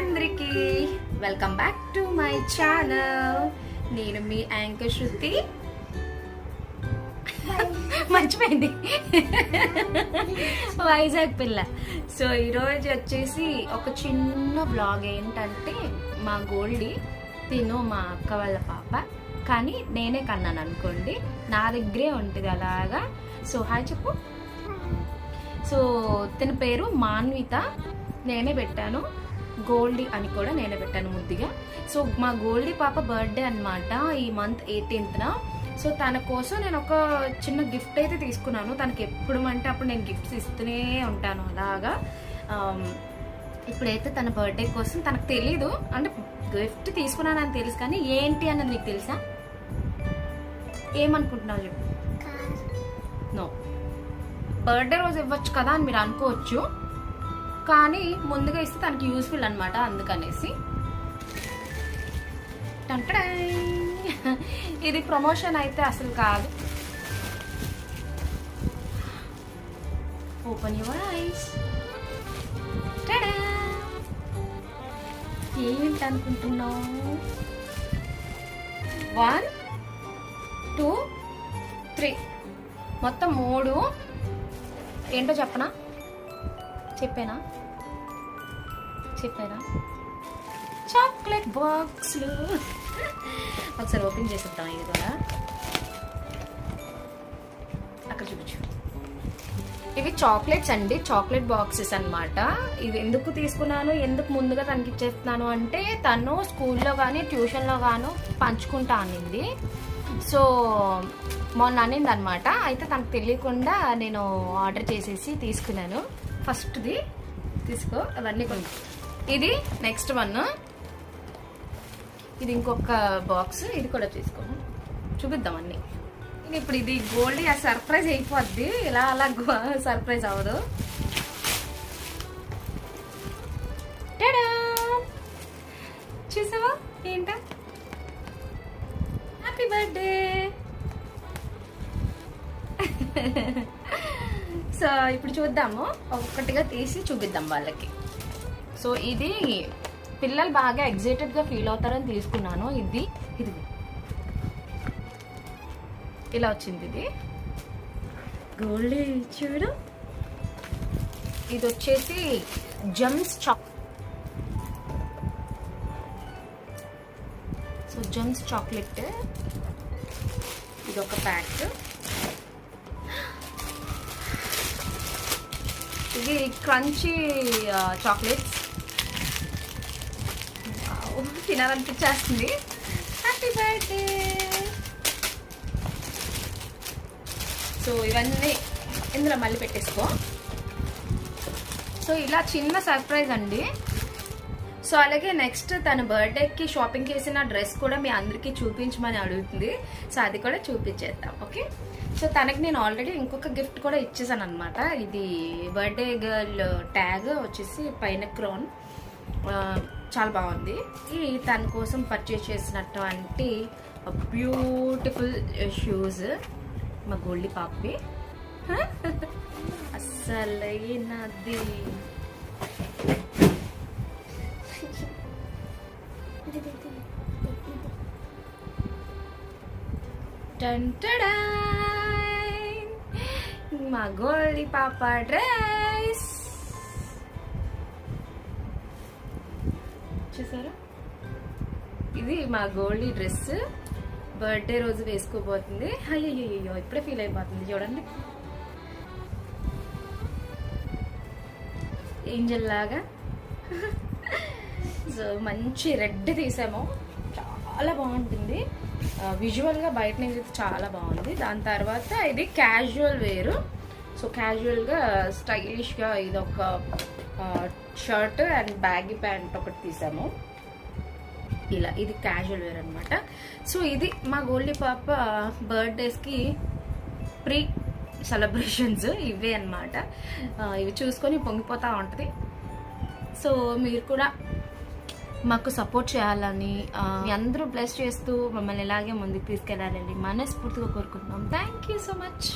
అందరికీ welcome back to my channel. నేను మీ యాంకర్ శృతి. మర్చిపోయింది. వైజాగ్ పిల్ల. సో ఈరోజు వచ్చేసి ఒక చిన్న బ్లాగ్ ఏంటంటే మా గోల్డీ తిను మా అక్క వాళ్ళ పాప. కానీ నేనే కన్నాను అనుకోండి. నా దగ్గరే ఉంటుంది అలాగా. సో హాయ్ చెప్పు. సో తన పేరు మాన్విత. నేనే పెట్టాను. గోల్డీ అని కూడా నేనే పెట్టాను ముద్దుగా. సో మా గోల్డీ పాప బర్త్డే అన్నమాట ఈ మంత్ ఎయిటీన్త్న సో తన కోసం నేను ఒక చిన్న గిఫ్ట్ అయితే తీసుకున్నాను. తనకి ఎప్పుడు అంటే అప్పుడు నేను గిఫ్ట్స్ ఇస్తూనే ఉంటాను అలాగా. ఇప్పుడైతే తన బర్త్డే కోసం తనకు తెలీదు. అంటే గిఫ్ట్ తీసుకున్నానని తెలుసు కానీ ఏంటి అన్నది నీకు తెలుసా? ఏమనుకుంటున్నావు చెప్పు. నో. బర్త్డే రోజు ఇవ్వచ్చు కదా అని మీరు అనుకోవచ్చు. కానీ ముందుగా ఇస్తే తనకి యూస్ఫుల్ అనమాట అందుకనేసి. ఇది ప్రమోషన్ అయితే అసలు కాదు. ఓపెన్ యువర్ ఐస్ ఏంటి అనుకుంటున్నావు వన్ టూ త్రీ మొత్తం మూడు. ఏంటో చెప్పనా? చెప్పానా? చెప్పారా? చాక్లెట్ బాక్స్లు ఒకసారి ఓపెన్ చేసేద్దాం ఇది కూడా. అక్కడ చూపించు. ఇవి చాక్లెట్స్ అండి చాక్లెట్ బాక్సెస్ అనమాట ఇవి ఎందుకు తీసుకున్నాను ఎందుకు ముందుగా తనకి ఇచ్చేస్తున్నాను అంటే తను స్కూల్లో కానీ ట్యూషన్లో గాను పంచుకుంటా అనింది సో మొన్న అనింది అనమాట అయితే తనకు తెలియకుండా నేను ఆర్డర్ చేసేసి తీసుకున్నాను. ఫస్ట్ది తీసుకో అవన్నీ కొన్ని ఇది నెక్స్ట్ వన్ ఇది ఇంకొక బాక్స్ ఇది కూడా తీసుకోము. చూపిద్దాం అన్ని. ఇప్పుడు ఇది గోల్డ్ ఆ సర్ప్రైజ్ అయిపోద్ది. ఇలా అలా సర్ప్రైజ్ అవ్వదు. చూసావా? ఏంట? హ్యాపీ బర్త్డే సో ఇప్పుడు చూద్దాము. ఒక్కటిగా తీసి చూపిద్దాం వాళ్ళకి. సో ఇది పిల్లలు బాగా ఎగ్జైటెడ్గా ఫీల్ అవుతారని తీసుకున్నాను. ఇది ఇది. ఇలా వచ్చింది ఇది. గోల్డ్ చూడు. ఇది వచ్చేసి Gems choc so Gems chocolate ఇది ఒక ప్యాక్ ఇది క్రంచీ చాక్లెట్స్ తినాలనిపించేస్తుంది. హ్యాపీ బర్త్డే సో ఇవన్నీ ఇందులో మళ్ళీ పెట్టేసుకో. సో ఇలా చిన్న సర్ప్రైజ్ అండి. సో అలాగే నెక్స్ట్ తన బర్త్డేకి షాపింగ్ చేసిన డ్రెస్ కూడా మీ అందరికీ చూపించమని అడుగుతుంది. సో అది కూడా చూపించేద్దాం ఓకే సో తనకి నేను ఆల్రెడీ ఇంకొక గిఫ్ట్ కూడా ఇచ్చేసాను అనమాట ఇది బర్త్డే గర్ల్ ట్యాగ్ వచ్చేసి పైన క్రోన్ చాలా బాగుంది. ఈ తన కోసం పర్చేస్ చేసినటువంటి బ్యూటిఫుల్ షూస్ uh, మా గోల్డీ పాపి అస్సలైనది మా గోల్డీ పాప డ్రెస్ చూసారా ఇది మా గోల్డీ డ్రెస్. బర్త్డే రోజు వేసుకోబోతుంది. అయ్యో ఇప్పుడే ఫీల్ అయిపోతుంది చూడండి. ఏంజల్ లాగా. సో మంచి రెడ్ తీసాము. చాలా బాగుంటుంది. విజువల్గా బయట నుంచి అయితే చాలా బాగుంది. దాని తర్వాత ఇది క్యాజువల్ వేరు. సో క్యాజువల్గా స్టైలిష్గా ఇది ఒక షర్ట్ అండ్ బ్యాగీ ప్యాంట్ ఒకటి తీసాము. ఇలా ఇది క్యాజువల్ వేర్ అనమాట సో ఇది మా గోల్డీ పాప బర్త్డేస్కి ప్రీ సెలబ్రేషన్స్ ఇవే అనమాట ఇవి చూసుకొని పొంగిపోతూ ఉంటుంది. సో మీరు కూడా మాకు సపోర్ట్ చేయాలని అందరూ బ్లెస్ చేస్తూ మమ్మల్ని ఇలాగే ముందుకు తీసుకెళ్ళాలని మనస్ఫూర్తిగా కోరుకుంటున్నాం. Thank you so much